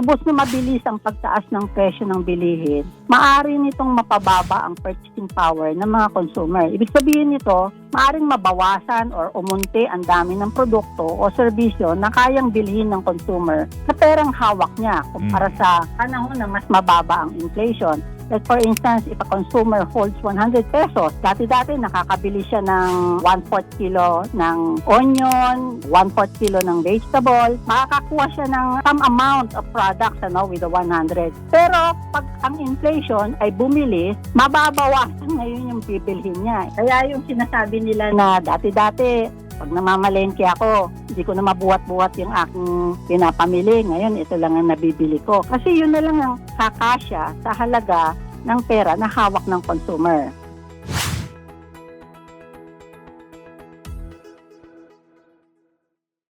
lubos na mabilis ang pagtaas ng presyo ng bilihin, maaari nitong mapababa ang purchasing power ng mga consumer. Ibig sabihin nito, maaring mabawasan or umunti ang dami ng produkto o serbisyo na kayang bilhin ng consumer sa perang hawak niya kumpara sa panahon na mas mababa ang inflation. Like for instance, if a consumer holds 100 pesos, dati-dati nakakabili siya ng 1/4 kilo ng onion, 1/4 kilo ng vegetable, makakakuha siya ng some amount of products ano, with the 100. Pero pag ang inflation ay bumilis, mababawasan ngayon yung bibilhin niya. Kaya yung sinasabi nila na dati-dati, pag namamalengke ako, hindi ko na mabuhat-buhat yung aking pinapamili. Ngayon, ito lang ang nabibili ko. Kasi yun na lang ang kakasya sa halaga ng pera na hawak ng consumer.